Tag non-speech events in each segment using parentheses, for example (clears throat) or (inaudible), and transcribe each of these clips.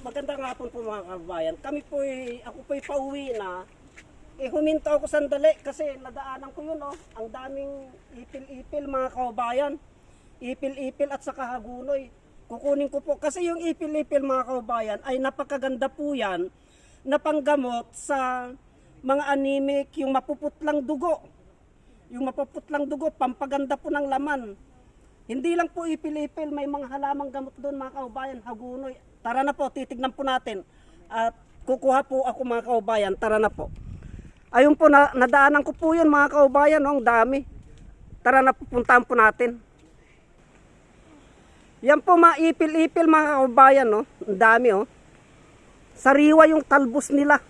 Magandang hapon po mga kabayan. Kami po ako po pauwi na. Eh huminto ako sandali kasi nadaanan ko yun oh. Ang daming ipil-ipil mga kabayan. Ipil-ipil at saka hagunoy. Kukunin ko po kasi yung ipil-ipil mga kabayan ay napakaganda po yan na panggamot sa mga anemic, yung mapuputlang dugo. Yung mapuputlang dugo, pampaganda po ng laman. Hindi lang po ipil-ipil, may mga halamang gamot doon mga kaubayan, hagunoy. Tara na po, titignan po natin. At kukuha po ako mga kaubayan, tara na po. Ayun po, na, nadaanan ko po yun mga kaubayan, oh, ang dami. Tara na po, puntahan po natin. Yan po mga ipil-ipil mga kaubayan, oh. ang dami oh. Sariwa yung talbos nila.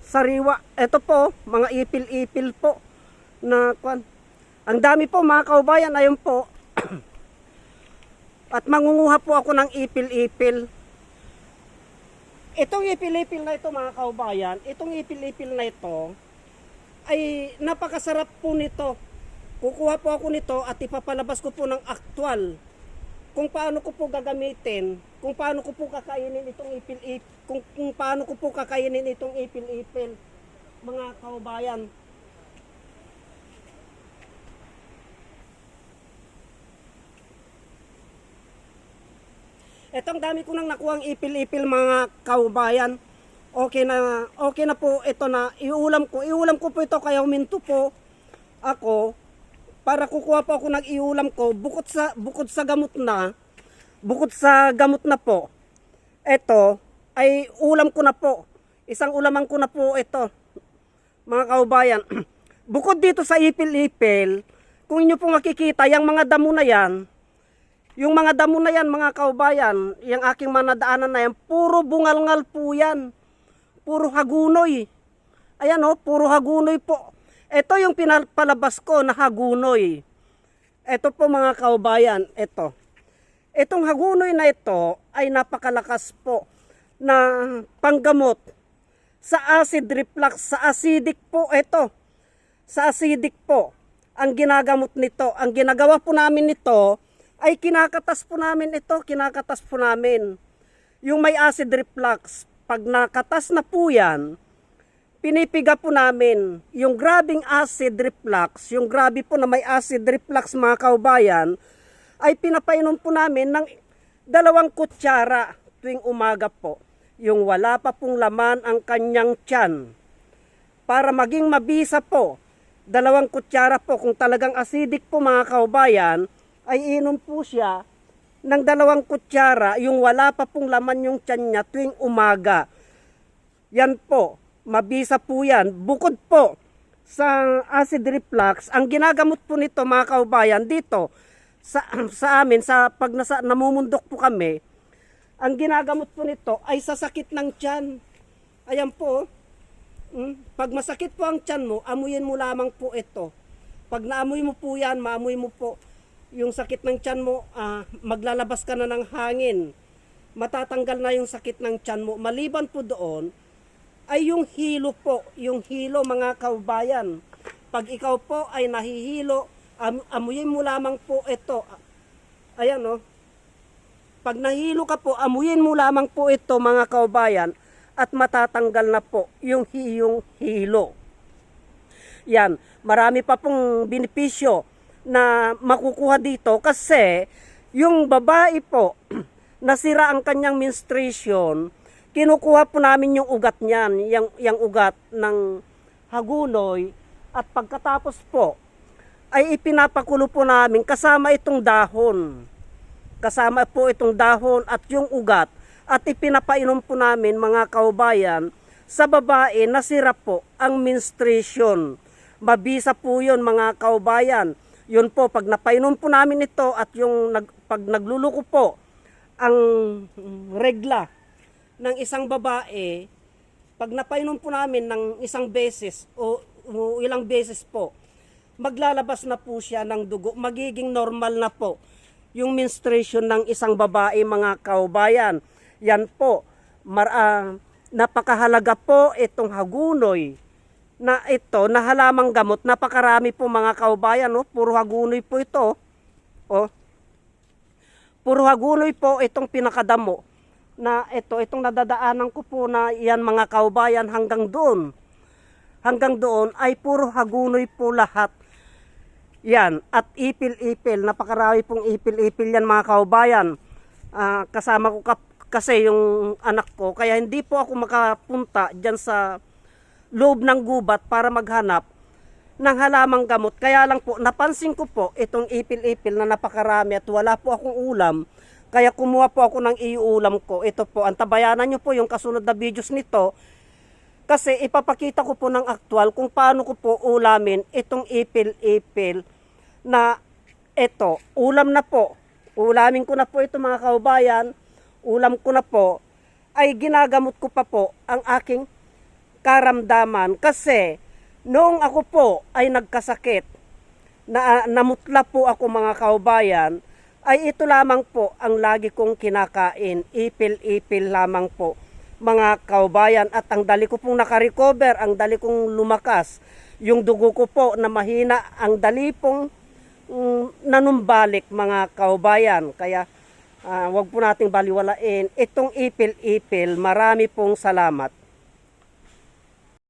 Sariwa. Ito po, mga ipil-ipil po na kwan. Ang dami po mga kaubayan, ayun po. At mangunguha po ako ng ipil-ipil. Itong ipil-ipil na ito mga kaubayan, itong ipil-ipil na ito ay napakasarap po nito. Kukuha po ako nito at ipapalabas ko po ng aktwal kung paano ko po gagamitin, kung paano ko po kakainin itong ipil-ipil, kung, kung paano ko po kakainin itong ipil-ipil mga kaubayan. Etong dami ko nang nakuhang ipil-ipil mga kaubayan. Okay na, okay na po ito na iulam ko. Iulam ko po ito kaya huminto po ako para kukuha po ako ng iulam ko bukod sa bukod sa gamot na bukod sa gamot na po. Ito ay ulam ko na po. Isang ulaman ko na po ito. Mga kaubayan. (clears throat) bukod dito sa ipil-ipil, kung inyo po makikita, yung mga damo na yan, yung mga damo na yan, mga kaubayan, yung aking manadaanan na yan, puro bungalngal po yan. Puro hagunoy. Ayan o, puro hagunoy po. Ito yung pinapalabas ko na hagunoy. Ito po mga kaubayan, ito. Itong hagunoy na ito ay napakalakas po na panggamot sa acid reflux, sa acidic po ito. Sa acidic po ang ginagamot nito. Ang ginagawa po namin nito ay kinakatas po namin ito, kinakatas po namin. Yung may acid reflux, pag nakatas na po yan, pinipiga po namin yung grabing acid reflux, yung grabe po na may acid reflux mga kaubayan, ay pinapainom po namin ng dalawang kutsara tuwing umaga po. Yung wala pa pong laman ang kanyang tiyan. Para maging mabisa po, dalawang kutsara po, kung talagang acidic po mga kaubayan, ay inom po siya ng dalawang kutsara, yung wala pa pong laman yung tiyan niya tuwing umaga. Yan po, mabisa po yan. Bukod po sa acid reflux, ang ginagamot po nito mga kaubayan dito sa, (clears throat) sa amin, sa pag nasa, namumundok po kami, ang ginagamot po nito ay sa sakit ng tiyan. Ayan po, mm, pag masakit po ang tiyan mo, amuyin mo lamang po ito. Pag naamoy mo po yan, maamoy mo po yung sakit ng tiyan mo, ah, maglalabas ka na ng hangin. Matatanggal na yung sakit ng tiyan mo. Maliban po doon, ay yung hilo po, yung hilo mga kaubayan. Pag ikaw po ay nahihilo, am, amuyin mo lamang po ito. Ayan no. Pag nahilo ka po, amuyin mo lamang po ito mga kaubayan at matatanggal na po yung hiyong hilo. Yan, marami pa pong benepisyo na makukuha dito kasi yung babae po (clears throat) nasira ang kanyang menstruation, kinukuha po namin yung ugat niyan, yung, yung ugat ng hagunoy at pagkatapos po ay ipinapakulo po namin kasama itong dahon. Kasama po itong dahon at yung ugat at ipinapainom po namin mga kaubayan sa babae nasira po ang menstruation. Mabisa po yun mga kaubayan. Yun po, pag napainom po namin ito at yung nag, pag nagluluko po ang regla ng isang babae, pag napainom po namin ng isang beses o, o ilang beses po, maglalabas na po siya ng dugo, magiging normal na po yung menstruation ng isang babae mga kaubayan. Yan po, mar, ah, napakahalaga po itong hagunoy na ito na halamang gamot. Napakarami po mga kaubayan, no? puro hagunoy po ito. Oh. Puro hagunoy po itong pinakadamo. na ito, itong nadadaanan ko po na yan mga kaubayan hanggang doon. Hanggang doon ay puro hagunoy po lahat. Yan, at ipil-ipil, napakarami pong ipil-ipil yan mga kaubayan. Ah, kasama ko kap- kasi yung anak ko, kaya hindi po ako makapunta dyan sa loob ng gubat para maghanap ng halamang gamot. Kaya lang po, napansin ko po itong ipil-ipil na napakarami at wala po akong ulam. Kaya kumuha po ako ng iulam ko. Ito po, antabayanan nyo po yung kasunod na videos nito. Kasi ipapakita ko po ng aktual kung paano ko po ulamin itong ipil-ipil na ito, ulam na po. Ulamin ko na po ito mga kaubayan. Ulam ko na po. Ay ginagamot ko pa po ang aking karamdaman kasi noong ako po ay nagkasakit na namutla po ako mga kaubayan ay ito lamang po ang lagi kong kinakain ipil-ipil lamang po mga kaubayan. At ang dali ko pong nakarecover ang dali kong lumakas yung dugo ko po na mahina ang dali pong mm, nanumbalik mga kaubayan. Kaya ah, wag po nating baliwalain itong ipil-ipil. Marami pong salamat